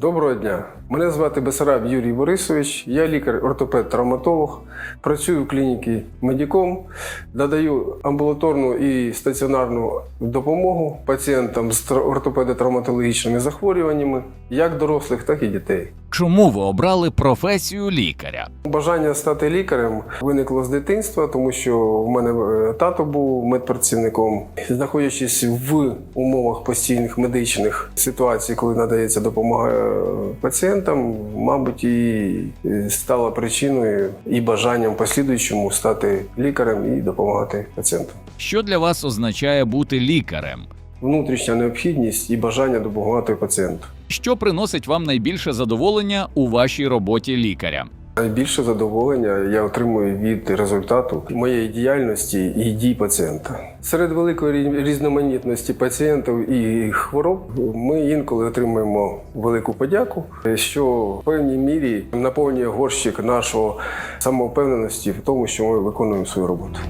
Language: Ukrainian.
Доброго дня. Мене звати Бесараб Юрій Борисович. Я лікар-ортопед-травматолог. Працюю в клініці медіком, надаю амбулаторну і стаціонарну допомогу пацієнтам з ортопедо-травматологічними захворюваннями, як дорослих, так і дітей. Чому ви обрали професію лікаря? Бажання стати лікарем виникло з дитинства, тому що в мене е, тато був медпрацівником. Знаходячись в умовах постійних медичних ситуацій, коли надається допомога е, пацієнтам, мабуть, і е, стала причиною і бажанням послідуючому стати лікарем і допомагати пацієнтам. Що для вас означає бути лікарем? Внутрішня необхідність і бажання допомагати пацієнту. Що приносить вам найбільше задоволення у вашій роботі лікаря? Найбільше задоволення я отримую від результату моєї діяльності і дій пацієнта. Серед великої різноманітності пацієнтів і хвороб ми інколи отримуємо велику подяку, що в певній мірі наповнює горщик нашого самовпевненості в тому, що ми виконуємо свою роботу.